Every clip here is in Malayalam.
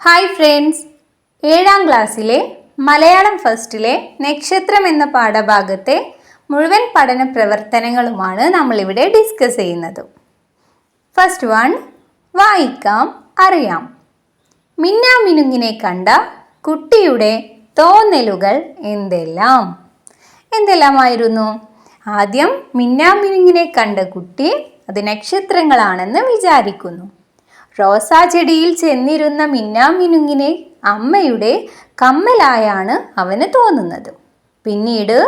ഹായ് ഫ്രണ്ട്സ് ഏഴാം ക്ലാസ്സിലെ മലയാളം ഫസ്റ്റിലെ നക്ഷത്രം എന്ന പാഠഭാഗത്തെ മുഴുവൻ പഠന പ്രവർത്തനങ്ങളുമാണ് നമ്മളിവിടെ ഡിസ്കസ് ചെയ്യുന്നത്. ഫസ്റ്റ് വൺ വായിക്കാം അറിയാം. മിന്നാമിനുങ്ങിനെ കണ്ട കുട്ടിയുടെ തോന്നലുകൾ എന്തെല്ലാം? എന്തെല്ലാമായിരുന്നു? ആദ്യം മിന്നാമിനുങ്ങിനെ കണ്ട കുട്ടി അത് നക്ഷത്രങ്ങളാണെന്ന് വിചാരിക്കുന്നു. റോസാ ചെടിയിൽ ചെന്നിരുന്ന മിന്നാമിനുങ്ങിനെ അമ്മയുടെ കമ്മലായാണ് അവന് തോന്നുന്നത്. പിന്നീട്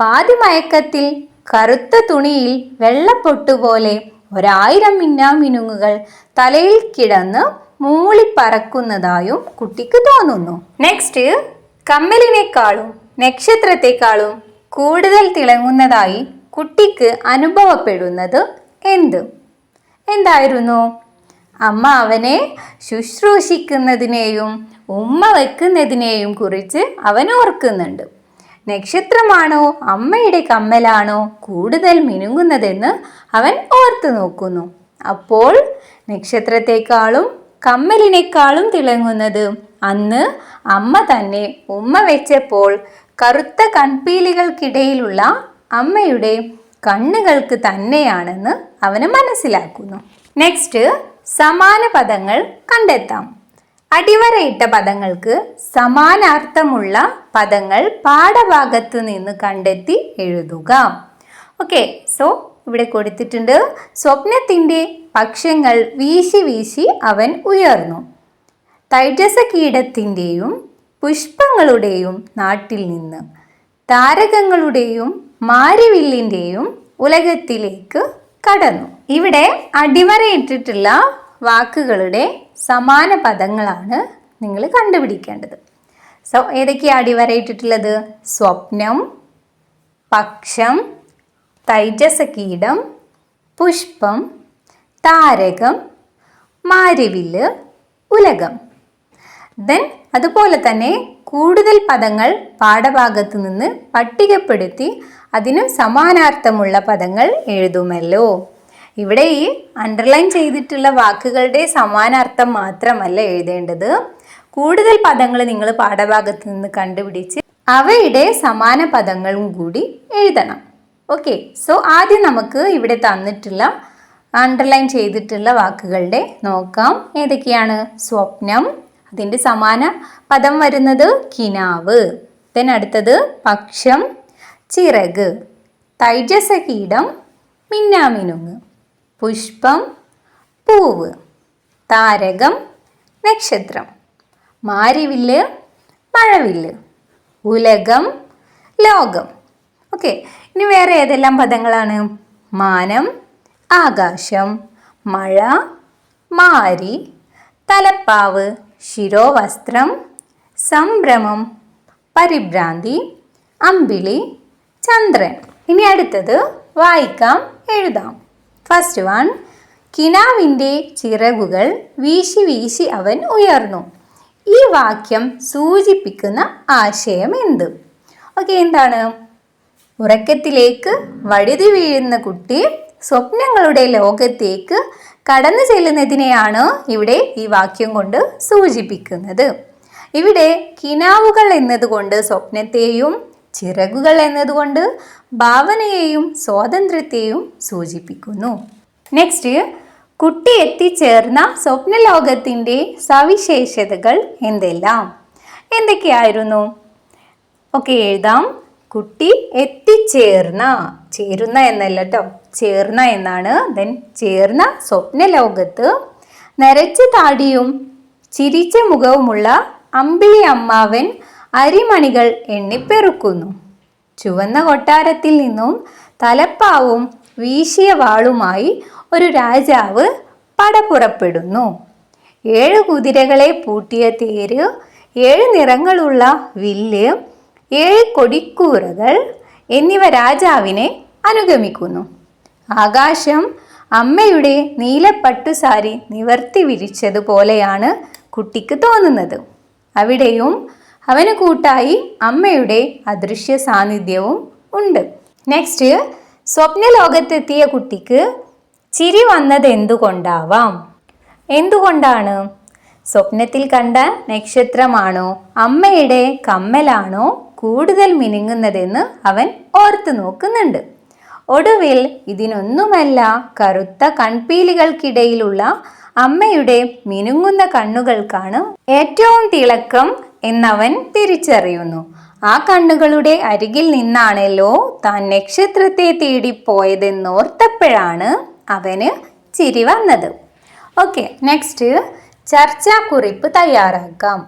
പാതിമയക്കത്തിൽ കറുത്ത തുണിയിൽ വെള്ളപ്പൊട്ടുപോലെ ഒരായിരം മിന്നാമിനുങ്ങുകൾ തലയിൽ കിടന്ന് മൂളിപ്പറക്കുന്നതായും കുട്ടിക്ക് തോന്നുന്നു. നെക്സ്റ്റ് കമ്മലിനേക്കാളും നക്ഷത്രത്തെക്കാളും കൂടുതൽ തിളങ്ങുന്നതായി കുട്ടിക്ക് അനുഭവപ്പെടുന്നത് എന്ത്? എന്തായിരുന്നു? അമ്മ അവനെ ശുശ്രൂഷിക്കുന്നതിനെയും ഉമ്മ വെക്കുന്നതിനെയും കുറിച്ച് അവൻ ഓർക്കുന്നുണ്ട്. നക്ഷത്രമാണോ അമ്മയുടെ കമ്മലാണോ കൂടുതൽ മിനുങ്ങുന്നതെന്ന് അവൻ ഓർത്തു നോക്കുന്നു. അപ്പോൾ നക്ഷത്രത്തെക്കാളും കമ്മലിനേക്കാളും തിളങ്ങുന്നത് അന്ന് അമ്മ തന്നെ ഉമ്മ വെച്ചപ്പോൾ കറുത്ത കൺപീലികൾക്കിടയിലുള്ള അമ്മയുടെ കണ്ണുകൾക്ക് തന്നെയാണെന്ന് അവന് മനസ്സിലാക്കുന്നു. നെക്സ്റ്റ് സമാന പദങ്ങൾ കണ്ടെത്താം. അടിവരയിട്ട പദങ്ങൾക്ക് സമാനാർത്ഥമുള്ള പദങ്ങൾ പാഠഭാഗത്ത് നിന്ന് കണ്ടെത്തി എഴുതുക. ഓക്കെ സോ ഇവിടെ കൊടുത്തിട്ടുണ്ട് സ്വപ്നത്തിന്റെ പക്ഷങ്ങൾ വീശി വീശി അവൻ ഉയർന്നു. തൈജസ കീടത്തിന്റെയും പുഷ്പങ്ങളുടെയും നാട്ടിൽ നിന്ന് താരകങ്ങളുടെയും മാരിവില്ലിന്റെയും ഉലകത്തിലേക്ക് കടന്നു. ഇവിടെ അടിവരയിട്ടിട്ടുള്ള വാക്കുകളുടെ സമാന പദങ്ങളാണ് നിങ്ങൾ കണ്ടുപിടിക്കേണ്ടത്. സോ ഏതൊക്കെയാണ് അടിവരയിട്ടിട്ടുള്ളത്? സ്വപ്നം പക്ഷം തൈജസകീടം പുഷ്പം താരകം മാരിവില്ല് ഉലകം. ദെൻ അതുപോലെ തന്നെ കൂടുതൽ പദങ്ങൾ പാഠഭാഗത്ത് നിന്ന് പട്ടികപ്പെടുത്തി അതിന് സമാനാർത്ഥമുള്ള പദങ്ങൾ എഴുതുമല്ലോ. ഇവിടെ ഈ അണ്ടർലൈൻ ചെയ്തിട്ടുള്ള വാക്കുകളുടെ സമാനാർത്ഥം മാത്രമല്ല എഴുതേണ്ടത്. കൂടുതൽ പദങ്ങൾ നിങ്ങൾ പാഠഭാഗത്ത് നിന്ന് കണ്ടുപിടിച്ച് അവയുടെ സമാന പദങ്ങളും കൂടി എഴുതണം. ഓക്കെ സോ ആദ്യം നമുക്ക് ഇവിടെ തന്നിട്ടുള്ള അണ്ടർലൈൻ ചെയ്തിട്ടുള്ള വാക്കുകളുടെ നോക്കാം. ഏതൊക്കെയാണ്? സ്വപ്നം അതിന്റെ സമാന പദം വരുന്നത് കിനാവ്. ദെൻ അടുത്തത് പക്ഷം ചിറക്. തൈജസകീടം മിന്നാമിനുങ്ങ്. പുഷ്പം പൂവ്. താരകം നക്ഷത്രം. മാരിവില്ല് മഴവില്ല്. ഉലകം ലോകം. ഓക്കെ ഇനി വേറെ ഏതെല്ലാം പദങ്ങളാണ്? മാനം ആകാശം മഴ മാരി തലപ്പാവ് ശിരോവസ്ത്രം സംഭ്രമം പരിഭ്രാന്തി അമ്പിളി ചന്ദ്രൻ. ഇനി അടുത്തത് വായിക്കാം എഴുതാം. ഫസ്റ്റ് വൺ കിനാവിന്റെ ചിറകുകൾ വീശി വീശി അവൻ ഉയർന്നു. ഈ വാക്യം സൂചിപ്പിക്കുന്ന ആശയം എന്ത്? ഓക്കെ എന്താണ്? ഉറക്കത്തിലേക്ക് വഴുതി വീഴുന്ന കുട്ടി സ്വപ്നങ്ങളുടെ ലോകത്തേക്ക് കടന്നു ചെല്ലുന്നതിനെയാണ് ഇവിടെ ഈ വാക്യം കൊണ്ട് സൂചിപ്പിക്കുന്നത്. ഇവിടെ കിനാവുകൾ എന്നതുകൊണ്ട് സ്വപ്നത്തെയും ചിറകുകൾ എന്നതുകൊണ്ട് ഭാവനയെയും സ്വാതന്ത്ര്യത്തെയും സൂചിപ്പിക്കുന്നു. നെക്സ്റ്റ് കുട്ടി എത്തിച്ചേർന്ന സ്വപ്നലോകത്തിന്റെ സവിശേഷതകൾ എന്തെല്ലാം? എന്തൊക്കെയായിരുന്നു? ഓക്കെ എഴുതാം. കുട്ടി എത്തിച്ചേർന്ന ചേരുന്ന എന്നല്ല കേട്ടോ ചേർന്ന എന്നാണ്. ദെൻ ചേർന്ന സ്വപ്നലോകത്ത് നരച്ച താടിയും ചിരിച്ച മുഖവുമുള്ള അമ്പിളി അമ്മാവൻ അരിമണികൾ എണ്ണിപ്പെറുക്കുന്നു. ചുവന്ന കൊട്ടാരത്തിൽ നിന്നും തലപ്പാവും വീശിയ വാളുമായി ഒരു രാജാവ് പടപുറപ്പെടുന്നു. ഏഴ് കുതിരകളെ പൂട്ടിയ തേര് ഏഴ് നിറങ്ങളുള്ള വില്ല് ഏഴ് കൊടിക്കൂറകൾ എന്നിവ രാജാവിനെ അനുഗമിക്കുന്നു. ആകാശം അമ്മയുടെ നീലപ്പട്ടുസാരി നിവർത്തി വിരിച്ചതുപോലെയാണ് കുട്ടിക്ക് തോന്നുന്നത്. അവിടെയും അവന് കൂട്ടായി അമ്മയുടെ അദൃശ്യ സാന്നിധ്യവും ഉണ്ട്. നെക്സ്റ്റ് സ്വപ്നലോകത്തെത്തിയ കുട്ടിക്ക് ചിരി വന്നത് എന്തുകൊണ്ടാവാം? എന്തുകൊണ്ടാണ്? സ്വപ്നത്തിൽ കണ്ട നക്ഷത്രമാണോ അമ്മയുടെ കമ്മലാണോ കൂടുതൽ മിനുങ്ങുന്നതെന്ന് അവൻ ഓർത്തു നോക്കുന്നുണ്ട്. ഒടുവിൽ ഇതിനൊന്നുമല്ല കറുത്ത കൺപീലികൾക്കിടയിലുള്ള അമ്മയുടെ മിനുങ്ങുന്ന കണ്ണുകൾക്കാണ് ഏറ്റവും തിളക്കം എന്നവൻ തിരിച്ചറിയുന്നു. ആ കണ്ണുകളുടെ അരികിൽ നിന്നാണല്ലോ താൻ നക്ഷത്രത്തെ തേടിപ്പോയതെന്നോർത്തപ്പോഴാണ് അവന് ചിരി വന്നത്. ഓക്കെ നെക്സ്റ്റ് ചർച്ചാക്കുറിപ്പ് തയ്യാറാക്കാം.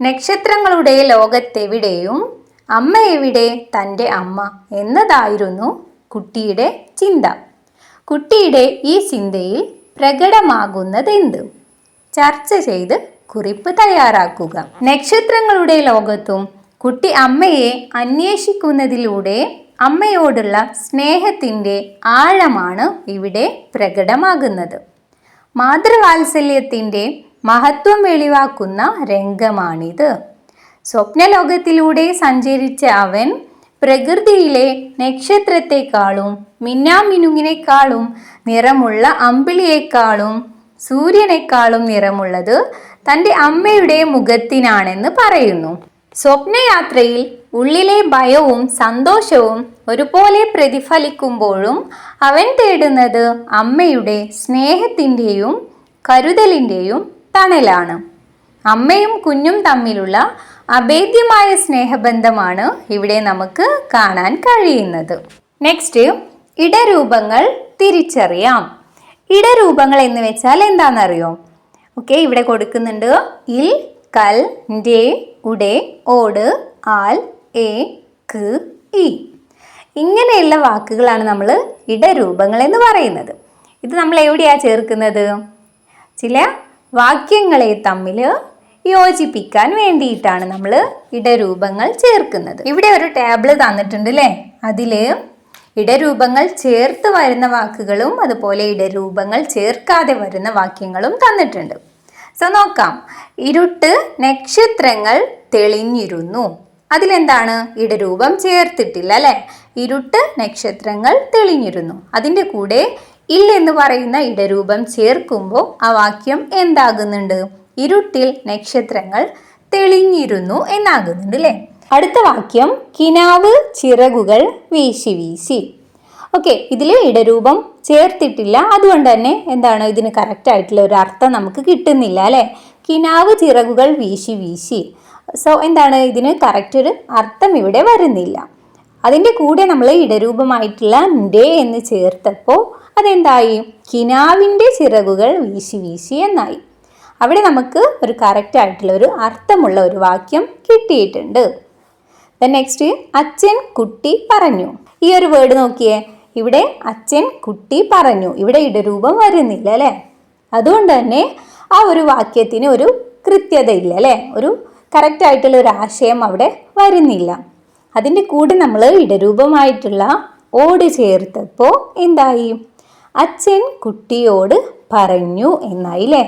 നക്ഷത്രങ്ങളുടെ ലോകത്തെവിടെയും അമ്മ എവിടെ? തന്റെ അമ്മ എന്നതായിരുന്നു കുട്ടിയുടെ ചിന്ത. കുട്ടിയുടെ ഈ ചിന്തയിൽ പ്രകടമാകുന്നതെന്ത്? ചർച്ച ചെയ്ത് കുറിപ്പ് തയ്യാറാക്കുക. നക്ഷത്രങ്ങളുടെ ലോകത്തും കുട്ടി അമ്മയെ അന്വേഷിക്കുന്നതിലൂടെ അമ്മയോടുള്ള സ്നേഹത്തിന്റെ ആഴമാണ് ഇവിടെ പ്രകടമാകുന്നത്. മാതൃവാത്സല്യത്തിന്റെ മഹത്വം വെളിവാക്കുന്ന രംഗമാണിത്. സ്വപ്നലോകത്തിലൂടെ സഞ്ചരിച്ച അവൻ പ്രകൃതിയിലെ നക്ഷത്രത്തെക്കാളും മിന്നാമിനുങ്ങിനേക്കാളും നിറമുള്ള അമ്പിളിയേക്കാളും സൂര്യനേക്കാളും നിറമുള്ളത് തന്റെ അമ്മയുടെ മുഖത്തിനാണെന്ന് പറയുന്നു. സ്വപ്നയാത്രയിൽ ഉള്ളിലെ ഭയവും സന്തോഷവും ഒരുപോലെ പ്രതിഫലിക്കുമ്പോഴും അവൻ തേടുന്നത് അമ്മയുടെ സ്നേഹത്തിന്റെയും കരുതലിന്റെയും തണലാണ്. അമ്മയും കുഞ്ഞും തമ്മിലുള്ള അഭേദ്യമായ സ്നേഹബന്ധമാണ് ഇവിടെ നമുക്ക് കാണാൻ കഴിയുന്നത്. നെക്സ്റ്റ് ഇടരൂപങ്ങൾ തിരിച്ചറിയാം. ഇടരൂപങ്ങൾ എന്ന് വെച്ചാൽ എന്താണെന്നറിയോ? ഓക്കെ ഇവിടെ കൊടുക്കുന്നുണ്ട്. ഇൽ കൽ ഡേ ഉടെ ഓട് ആൽ എ ക് ഇ. ഇങ്ങനെയുള്ള വാക്കുകളാണ് നമ്മൾ ഇടരൂപങ്ങൾ എന്ന് പറയുന്നത്. ഇത് നമ്മൾ എവിടെയാണ് ചേർക്കുന്നത്? ചില വാക്യങ്ങളെ തമ്മിൽ യോജിപ്പിക്കാൻ വേണ്ടിയിട്ടാണ് നമ്മൾ ഇടരൂപങ്ങൾ ചേർക്കുന്നത്. ഇവിടെ ഒരു ടേബിൾ തന്നിട്ടുണ്ട് അല്ലേ അതിൽ ഇടരൂപങ്ങൾ ചേർത്ത് വരുന്ന വാക്കുകളും അതുപോലെ ഇടരൂപങ്ങൾ ചേർക്കാതെ വരുന്ന വാക്യങ്ങളും തന്നിട്ടുണ്ട്. സോ നോക്കാം. ഇരുട്ട് നക്ഷത്രങ്ങൾ തെളിഞ്ഞിരുന്നു. അതിലെന്താണ്? ഇടരൂപം ചേർത്തിട്ടില്ല അല്ലെ? ഇരുട്ട് നക്ഷത്രങ്ങൾ തെളിഞ്ഞിരുന്നു. അതിന്റെ കൂടെ ഇല്ലെന്ന് പറയുന്ന ഇടരൂപം ചേർക്കുമ്പോൾ ആ വാക്യം എന്താകുന്നുണ്ട്? ഇരുട്ടിൽ നക്ഷത്രങ്ങൾ തെളിഞ്ഞിരുന്നു എന്നാകുന്നുണ്ട് അല്ലേ? അടുത്ത വാക്യം കിനാവ് ചിറകുകൾ വീശി വീശി. ഓക്കെ ഇതിൽ ഇടരൂപം ചേർത്തിട്ടില്ല. അതുകൊണ്ട് തന്നെ എന്താണ് ഇതിന് കറക്റ്റ് ആയിട്ടുള്ള ഒരു അർത്ഥം നമുക്ക് കിട്ടുന്നില്ല അല്ലേ? കിനാവ് ചിറകുകൾ വീശി വീശി. സോ എന്താണ് ഇതിന് കറക്റ്റ് ഒരു അർത്ഥം ഇവിടെ വരുന്നില്ല. അതിന്റെ കൂടെ നമ്മൾ ഇടരൂപമായിട്ടുള്ള ഡേ എന്ന് ചേർത്തപ്പോൾ അതെന്തായി? കിനാവിന്റെ ചിറകുകൾ വീശി വീശി എന്നായി. അവിടെ നമുക്ക് ഒരു കറക്റ്റ് ആയിട്ടുള്ള ഒരു അർത്ഥമുള്ള ഒരു വാക്യം കിട്ടിയിട്ടുണ്ട്. ദ നെക്സ്റ്റ് അച്ഛൻ കുട്ടി പറഞ്ഞു. ഈ ഒരു വേർഡ് നോക്കിയേ. ഇവിടെ അച്ഛൻ കുട്ടി പറഞ്ഞു ഇവിടെ ഇടരൂപം വരുന്നില്ല അല്ലേ അതുകൊണ്ട് തന്നെ ആ ഒരു വാക്യത്തിന് ഒരു കൃത്യത ഇല്ല അല്ലേ ഒരു കറക്റ്റ് ആയിട്ടുള്ള ഒരു ആശയം അവിടെ വരുന്നില്ല. അതിന്റെ കൂടെ നമ്മൾ ഇടരൂപമായിട്ടുള്ള ഓട് ചേർത്തപ്പോൾ എന്തായി? അച്ഛൻ കുട്ടിയോട് പറഞ്ഞു എന്നായില്ലേ?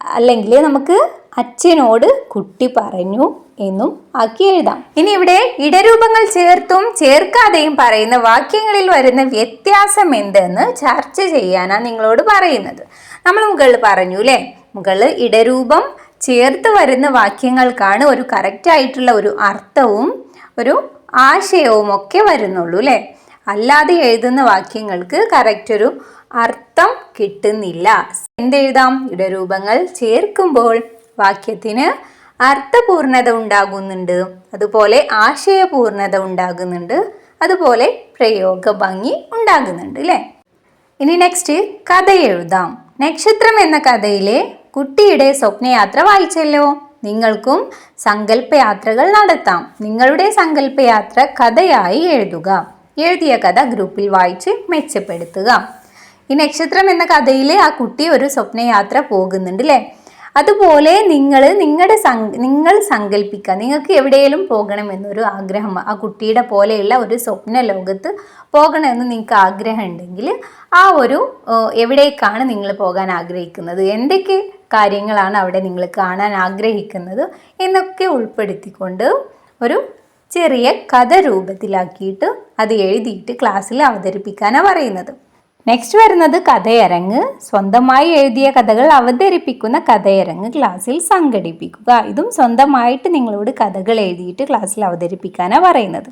അല്ലെങ്കിൽ നമുക്ക് അച്ഛനോട് കുട്ടി പറഞ്ഞു എന്നും ആക്കി എഴുതാം. ഇനി ഇവിടെ ഇടരൂപങ്ങൾ ചേർത്തും ചേർക്കാതെയും പറയുന്ന വാക്യങ്ങളിൽ വരുന്ന വ്യത്യാസം എന്തെന്ന് ചർച്ച ചെയ്യാനാണ് നിങ്ങളോട് പറയുന്നത്. നമ്മൾ മുകളിൽ പറഞ്ഞു അല്ലേ മുകളിൽ ഇടരൂപം ചേർത്ത് വരുന്ന വാക്യങ്ങൾക്കാണ് ഒരു കറക്റ്റ് ആയിട്ടുള്ള ഒരു അർത്ഥവും ഒരു ആശയവും ഒക്കെ വരുന്നുള്ളൂ അല്ലേ അല്ലാതെ എഴുതുന്ന വാക്യങ്ങൾക്ക് കറക്റ്റ് ഒരു അർത്ഥം കിട്ടുന്നില്ല. എന്തെഴുതാം? ഇടരൂപങ്ങൾ ചേർക്കുമ്പോൾ വാക്യത്തിന് അർത്ഥപൂർണത ഉണ്ടാകുന്നുണ്ട്. അതുപോലെ ആശയപൂർണത ഉണ്ടാകുന്നുണ്ട്. അതുപോലെ പ്രയോഗ ഭംഗി ഉണ്ടാകുന്നുണ്ട് അല്ലേ ഇനി നെക്സ്റ്റ് കഥ എഴുതാം. നക്ഷത്രം എന്ന കഥയിലെ കുട്ടിയുടെ സ്വപ്നയാത്ര വായിച്ചല്ലോ. നിങ്ങൾക്കും സങ്കല്പയാത്രകൾ നടത്താം. നിങ്ങളുടെ സങ്കല്പയാത്ര കഥയായി എഴുതുക. എഴുതിയ കഥ ഗ്രൂപ്പിൽ വായിച്ച് മെച്ചപ്പെടുത്തുക. ഈ നക്ഷത്രം എന്ന കഥയിൽ ആ കുട്ടി ഒരു സ്വപ്നയാത്ര പോകുന്നുണ്ട് അല്ലേ അതുപോലെ നിങ്ങൾ നിങ്ങളുടെ നിങ്ങൾ സങ്കല്പിക്കുക നിങ്ങൾക്ക് എവിടെയെങ്കിലും പോകണമെന്നൊരു ആഗ്രഹം ആ കുട്ടിയുടെ പോലെയുള്ള ഒരു സ്വപ്ന ലോകത്ത് പോകണമെന്ന് നിങ്ങൾക്ക് ആഗ്രഹം ഉണ്ടെങ്കിൽ ആ ഒരു എവിടേക്കാണ് നിങ്ങൾ പോകാൻ ആഗ്രഹിക്കുന്നത്? എന്തൊക്കെ കാര്യങ്ങളാണ് അവിടെ നിങ്ങൾ കാണാൻ ആഗ്രഹിക്കുന്നത്? എന്നൊക്കെ ഉൾപ്പെടുത്തിക്കൊണ്ട് ഒരു ചെറിയ കഥ രൂപത്തിലാക്കിയിട്ട് അത് എഴുതിയിട്ട് ക്ലാസ്സിൽ അവതരിപ്പിക്കാനാണ് പറയുന്നത്. നെക്സ്റ്റ് വരുന്നത് കഥയരങ്ങ്. സ്വന്തമായി എഴുതിയ കഥകൾ അവതരിപ്പിക്കുന്ന കഥയരങ്ങ് ക്ലാസ്സിൽ സംഘടിപ്പിക്കുക. ഇതും സ്വന്തമായിട്ട് നിങ്ങളോട് കഥകൾ എഴുതിയിട്ട് ക്ലാസ്സിൽ അവതരിപ്പിക്കാനാണ് പറയുന്നത്.